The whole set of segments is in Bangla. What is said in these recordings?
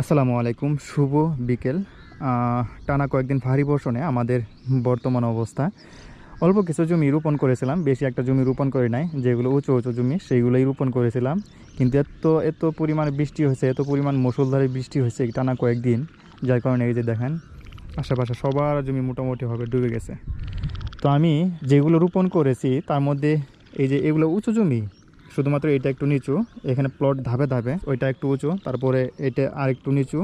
আসসালামু আলাইকুম, শুভ বিকেল। টানা কয়েকদিন ভারী বর্ষণে আমাদের বর্তমান অবস্থা। অল্প কিছু জমি রোপণ করেছিলাম, বেশি একটা জমি রোপণ করি নাই, যেগুলো উঁচু উঁচু জমি, সেইগুলোই রোপণ করেছিলাম। কিন্তু এত এত পরিমাণ বৃষ্টি হয়েছে, এত পরিমাণ মুসলধারে বৃষ্টি হয়েছে টানা কয়েকদিন, যার কারণে এই যে দেখেন, আশেপাশে সবার জমি মোটামুটিভাবে ডুবে গেছে। তো আমি যেগুলো রোপণ করেছি, তার মধ্যে এই যে এগুলো উঁচু জমি শুধুমাত্র এটা একটু নিচু, এখানে প্লট ধাপে ধাপে, ওইটা একটু উঁচু, তারপরে এটা আর একটু নিচু,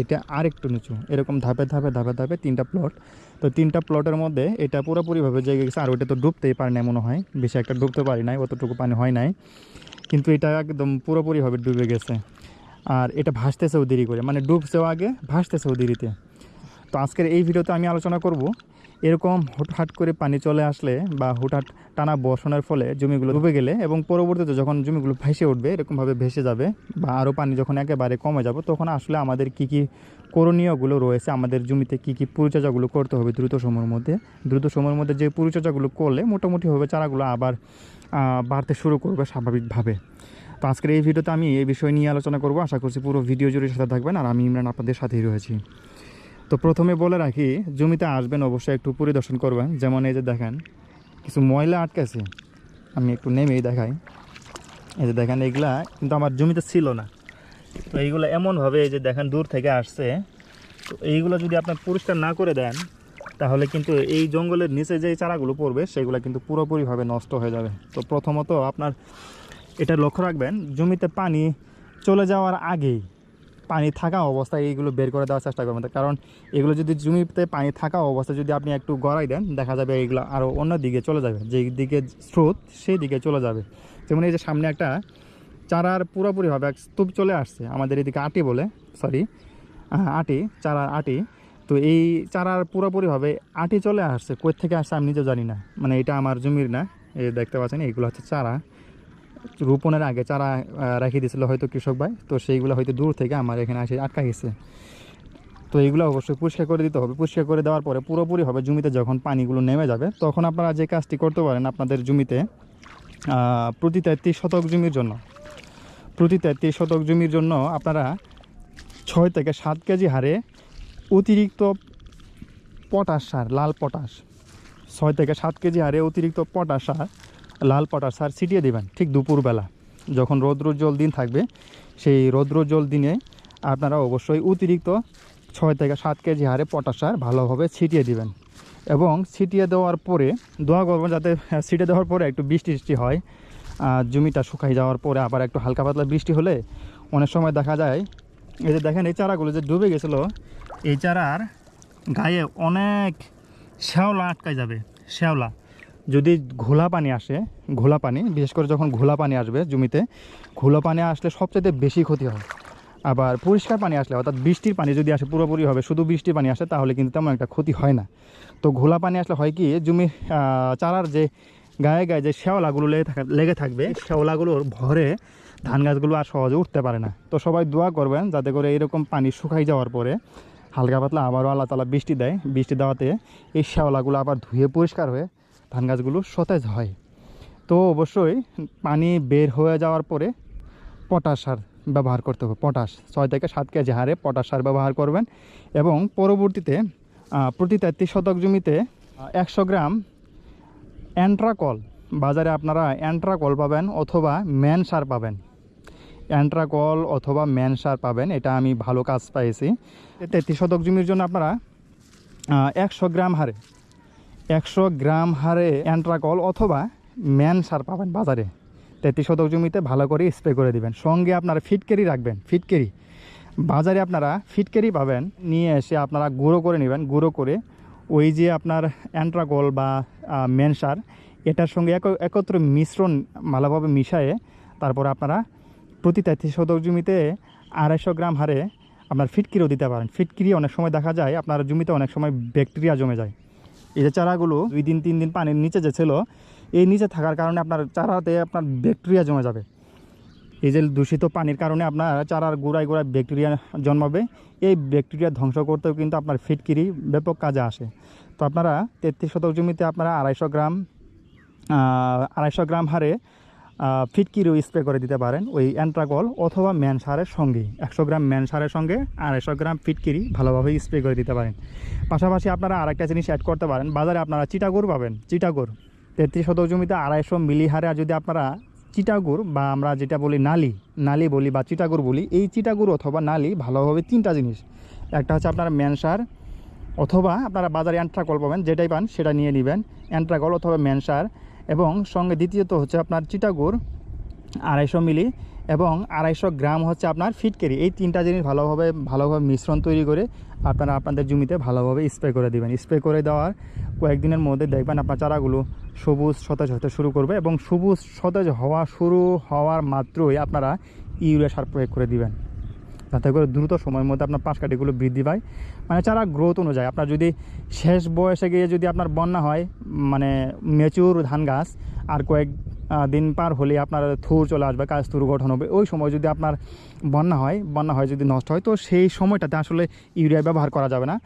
এটা আর একটু নিচু, এরকম ধাপে ধাপে ধাপে ধাপে তিনটা প্লট তো তিনটা প্লটের মধ্যে এটা পুরোপুরিভাবে জেগে গেছে, আর ওইটা তো ডুবতেই পারে না মনে হয়, বেশি একটা ডুবতে পারি নাই, অতটুকু পানি হয় নাই। কিন্তু এটা একদম পুরোপুরিভাবে ডুবে গেছে। আর এটা ভাসতেছেও দেরি করে মানে ডুবছেও আগে, ভাসতেছেও দেরিতে। তো আজকের এই ভিডিওতে আমি আলোচনা করব এরকম হুটহাট করে পানি চলে আসলে বা হুটহাট টানা বর্ষণের ফলে জমিগুলো ডুবে গেলে এবং পরবর্তীতে যখন জমিগুলো ভেসে উঠবে, এরকমভাবে ভেসে যাবে বা আরও পানি যখন একেবারে কমে যাবে, তখন আসলে আমাদের কি কি করণীয়গুলো রয়েছে, আমাদের জমিতে কি কি পরিচর্যাগুলো করতে হবে দ্রুত সময়ের মধ্যে। দ্রুত সময়ের মধ্যে যে পরিচর্যাগুলো করলে মোটামুটিভাবে চারাগুলো আবার বাড়তে শুরু করবে স্বাভাবিকভাবে। তো আজকের এই ভিডিওতে আমি এই বিষয় নিয়ে আলোচনা করব। আশা করছি পুরো ভিডিও জুড়ে সাথে থাকবেন আর আমি ইমরান আপনাদের সাথেই রয়েছি। তো প্রথমে বলে রাখি, জমিতে আসবেন অবশ্যই একটু পরিদর্শন করবেন। যেমন এই যে দেখেন, কিছু ময়লা আটকেছে আমি একটু নেমেই দেখাই। এই যে দেখেন এইগুলা কিন্তু আমার জমিতে ছিল না। তো এইগুলো এমনভাবে এই যে দেখেন, দূর থেকে আসছে। তো এইগুলো যদি আপনার পরিষ্কার না করে দেন, তাহলে কিন্তু এই জঙ্গলের নিচে যে চারাগুলো পড়বে, সেগুলো কিন্তু পুরোপুরিভাবে নষ্ট হয়ে যাবে। তো প্রথমত আপনার এটা লক্ষ্য রাখবেন, জমিতে পানি চলে যাওয়ার আগেই পানি থাকা অবস্থায় এইগুলো বের করে দেওয়ার চেষ্টা করবেন। কারণ এগুলো যদি জমিতে পানি থাকা অবস্থায় যদি আপনি একটু গড়াই দেন, দেখা যাবে এইগুলো আরও অন্য দিকে চলে যাবে, যেই দিকে স্রোত সেই দিকে চলে যাবে। যেমন এই যে সামনে একটা চারার পুরোপুরিভাবে এক স্তূপ চলে আসছে, আমাদের এদিকে আটি বলে সরি আটি, চারার আটি। তো এই চারার পুরোপুরিভাবে আটি চলে আসছে, কই থেকে আসছে আমি নিজেও জানি না। মানে এটা আমার জমির না, এই দেখতে পাচ্ছেন এইগুলো হচ্ছে চারা। রোপণের আগে চারা রেখে দিয়েছিল হয়তো কৃষক ভাই। তো সেইগুলো হয়তো দূর থেকে আমার এখানে এসে আটকা গেছে। তো এইগুলো অবশ্যই পরিষ্কার করে দিতে হবে। পরিষ্কার করে দেওয়ার পরে পুরোপুরি হবে জমিতে যখন পানিগুলো নেমে যাবে, তখন আপনারা যে কাজটি করতে পারেন আপনাদের জমিতে প্রতি তেত্রিশ শতক জমির জন্য, প্রতি তেত্রিশ শতক জমির জন্য আপনারা ছয় থেকে সাত কেজি হারে অতিরিক্ত পটাশ সার, লাল পটাশ, ছয় থেকে সাত কেজি হারে অতিরিক্ত পটাশ সার লাল পটাশ সার ছিটিয়ে দেবেন ঠিক দুপুরবেলা। যখন রৌদ্রোজ্জ্বল দিন থাকবে সেই রৌদ্রোজ্জ্বল দিনে আপনারা অবশ্যই অতিরিক্ত ছয় থেকে সাত কেজি হারে পটাশ সার ভালোভাবে ছিটিয়ে দিবেন। এবং ছিটিয়ে দেওয়ার পরে দোয়া করবেন যাতে আহ, ছিটিয়ে দেওয়ার পরে একটু বৃষ্টি টিষ্টি হয়। আর জমিটা শুকাই যাওয়ার পরে আবার একটু হালকা পাতলা বৃষ্টি হলে অনেক সময় দেখা যায় এই যে দেখেন এই চারাগুলো যে ডুবে গেছিল এই চারার গায়ে অনেক শ্যাওলা আটকায় যাবে শ্যাওলা। যদি ঘোলা পানি আসে ঘোলা পানি বিশেষ করে যখন ঘোলা পানি আসবে জমিতে ঘোলা পানি আসলে সবচেয়ে বেশি ক্ষতি হয়। আবার পরিষ্কার পানি আসলে অর্থাৎ বৃষ্টির পানি যদি আসে পুরোপুরি হবে শুধু বৃষ্টির পানি আসে তাহলে কিন্তু তেমন একটা ক্ষতি হয় না। তো ঘোলা পানি আসলে হয় কি আহ, চারার যে গায়ে গায়ে যে শ্যাওলাগুলো লেগে থাকা লেগে থাকবে শ্যাওলাগুলোর ভরে ধান গাছগুলো আর সহজে উঠতে পারে না। তো সবাই দোয়া করবেন যাতে করে এরকম পানি শুকাই যাওয়ার পরে হালকা পাতলা আবারও আল্লাহ তালা বৃষ্টি দেয়। বৃষ্টি দেওয়াতে এই শ্যাওলাগুলো আবার ধুয়ে পরিষ্কার হয়ে ধান গাছগুলো সতেজ হয়। তো অবশ্যই পানি বের হয়ে যাওয়ার পরে পটাশ সার ব্যবহার করতে হবে। পটাশ, ছয় থেকে সাত কেজি হারে পটাশ সার ব্যবহার করবেন এবং পরবর্তীতে প্রতি তেত্রিশ শতক জমিতে একশো গ্রাম অ্যান্ট্রাকল, বাজারে আপনারা অ্যান্ট্রাকল পাবেন অথবা ম্যান সার পাবেন। অ্যান্ট্রাকল অথবা ম্যান সার পাবেন, এটা আমি ভালো কাজ পাইছি। তেত্রিশ শতক জমির জন্য আপনারা একশো গ্রাম হারে একশো গ্রাম হারে অ্যান্ট্রাকল অথবা ম্যান সার পাবেন বাজারে। তেত্রিশ শতক জমিতে ভালো করে স্প্রে করে দিবেন। সঙ্গে আপনারা ফিটকেরি রাখবেন ফিটকেরি বাজারে আপনারা ফিটকেরি পাবেন, নিয়ে এসে আপনারা গুঁড়ো করে নেবেন। গুঁড়ো করে ওই যে আপনার অ্যান্ট্রাকল বা ম্যান সার, এটার সঙ্গে এক, একত্র মিশ্রণ ভালোভাবে মিশায়ে তারপর আপনারা প্রতি তেত্রিশ শতক জমিতে আড়াইশো গ্রাম হারে আপনার ফিটকিরিও দিতে পারেন। ফিটকিরি অনেক সময় দেখা যায়, আপনার জমিতে অনেক সময় ব্যাকটেরিয়া জমে যায়। এই যে চারাগুলো দুই দিন, তিন দিন পানির নিচে যে ছিল, এই নিচে থাকার কারণে আপনার চারাতে আপনার ব্যাকটেরিয়া জমে যাবে। এই যে দূষিত পানির কারণে আপনার চারার গোড়ায় গোড়ায় ব্যাকটেরিয়া জন্মাবে। এই ব্যাকটেরিয়া ধ্বংস করতেও কিন্তু আপনার ফিটকিরি ব্যাপক কাজে আসে। তো আপনারা তেত্রিশ শতক জমিতে আপনারা আড়াইশো গ্রাম আড়াইশো গ্রাম হারে ফিটকিরিও স্প্রে করে দিতে পারেন ওই অ্যান্ট্রাগল অথবা ম্যান সারের সঙ্গেই একশো গ্রাম ম্যান সারের সঙ্গে আড়াইশো গ্রাম ফিটকিরি ভালোভাবে স্প্রে করে দিতে পারেন। পাশাপাশি আপনারা আরেকটা জিনিস অ্যাড করতে পারেন। বাজারে আপনারা চিটাগুড় পাবেন। চিটাগুড় তেত্রিশ শতক জমিতে আড়াইশো মিলি হারে যদি আপনারা চিটাগুড় বা আমরা যেটা বলি নালি নালি বলি বা চিটাগুড় বলি, এই চিটাগুড় অথবা নালি ভালোভাবে তিনটা জিনিস। একটা হচ্ছে আপনার ম্যানসার অথবা আপনারা বাজারে অ্যান্ট্রাকল পাবেন, যেটাই পান সেটা নিয়ে নেবেন। অ্যান্ট্রাকল অথবা ম্যানসার এবং সঙ্গে দ্বিতীয়ত হচ্ছে আপনার চিটাগুড় আড়াইশো মিলি এবং আড়াইশো গ্রাম হচ্ছে আপনার ফিটকেরি এই তিনটা জিনিস ভালোভাবে ভালোভাবে মিশ্রণ তৈরি করে আপনারা আপনাদের জমিতে ভালোভাবে স্প্রে করে দেবেন। স্প্রে করে দেওয়ার কয়েকদিনের মধ্যে দেখবেন আপনার চারাগুলো সবুজ, সতেজ হতে শুরু করবে এবং সবুজ, সতেজ হওয়া, শুরু হওয়ার মাত্রই আপনারা ইউরিয়া সার প্রয়োগ করে দিবেন। যাতে করে দ্রুত সময়ের মধ্যে আপনার পাশ কাঠিগুলো বৃদ্ধি পায়। মানে চারা গ্রোথ অনুযায়ী আপনার যদি শেষ বয়সে গিয়ে যদি আপনার বন্যা হয় মানে মেচুর ধান গাছ, আর কয়েক দিন পার হলে আপনার থুর চলে আসবে, কাজ থুর গঠন হবে, ওই সময় যদি আপনার বন্যা হয় বন্যা হয় যদি নষ্ট হয়, তো সেই সময়টাতে আসলে ইউরিয়া ব্যবহার করা যাবে না।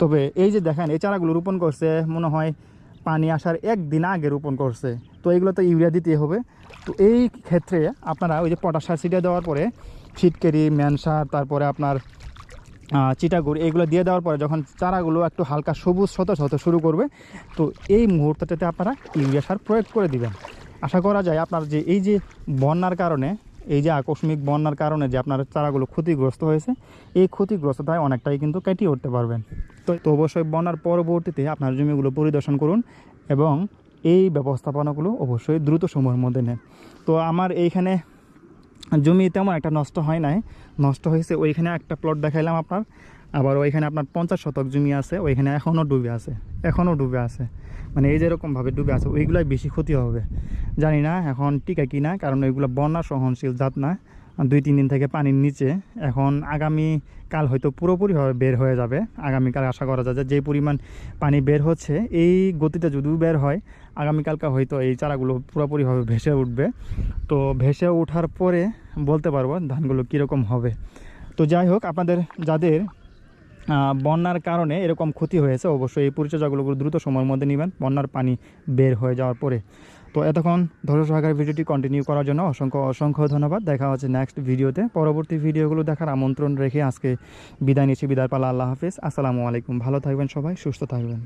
তবে এই যে দেখেন, এই চারাগুলো রোপণ করছে, মনে হয় পানি আসার একদিন আগে রোপণ করছে, তো এগুলো তো ইউরিয়া দিতে হবে। তো এই ক্ষেত্রে আপনারা ওই যে পটাশ সার দেওয়ার পরে ফিটকেরি ম্যানসার তারপরে আপনার চিটাগুড়, এগুলো দিয়ে দেওয়ার পরে যখন চারাগুলো একটু হালকা সবুজ, সতেজ হতে শুরু করবে, তো এই মুহূর্তটাতে আপনারা ইউরিয়া সার প্রয়োগ করে দিবেন। আশা করা যায় আপনার যে, এই যে বন্যার কারণে, এই যে আকস্মিক বন্যার কারণে যে আপনার চারাগুলো ক্ষতিগ্রস্ত হয়েছে, এই ক্ষতিগ্রস্ততায় অনেকটাই কিন্তু কাটিয়ে উঠতে পারবেন। তো তো অবশ্যই বন্যার পরবর্তীতে আপনার জমিগুলো পরিদর্শন করুন এবং এই ব্যবস্থাপনাগুলো অবশ্যই দ্রুত সময়ের মধ্যে নেন। তো আমার এইখানে জমি তেমন একটা নষ্ট হয় নাই। নষ্ট হয়েছে, ওইখানে একটা প্লট দেখাইলাম আপনার। আবার ওইখানে আপনার পঞ্চাশ শতক জমি আছে, ওইখানে এখনও ডুবে আছে এখনও ডুবে আছে। মানে এই যেরকমভাবে ডুবে আছে, ওইগুলাই বেশি ক্ষতি হবে। জানি না এখন টিকা কি না কারণ ওইগুলো বন্যা সহনশীল জাত না। দুই, তিন দিন থেকে পানির নিচে। এখন আগামী কাল হয়তো পুরোপুরিভাবে বের হয়ে যাবে। আগামীকাল আশা করা যায় যে পরিমাণ পানি বের হচ্ছে, এই গতিতে যদিও বের হয় আগামীকালকে হয়তো এই চারাগুলো পুরোপুরিভাবে ভেসে উঠবে। তো ভেসে ওঠার পরে বলতে পারব ধানগুলো কীরকম হবে। তো যাই হোক, আপনাদের, যাদের বন্যার কারণে এরকম ক্ষতি হয়েছে, অবশ্যই এই পরিচর্যাগুলো দ্রুত সময়ের মধ্যে নেবেন। বন্যার পানি বের হয়ে যাওয়ার পরে। তো এতক্ষণ ধৈর্য সহকারে ভিডিওটি কন্টিনিউ করার জন্য অসংখ্য অসংখ্য ধন্যবাদ। দেখা হচ্ছে নেক্সট ভিডিওতে পরবর্তী ভিডিওগুলো দেখার আমন্ত্রণ রেখে আজকে বিদায় নিচ্ছি। বিদায় পালা। আল্লাহ হাফিজ। আসসালামু আলাইকুম। ভালো থাকবেন সবাই, সুস্থ থাকবেন।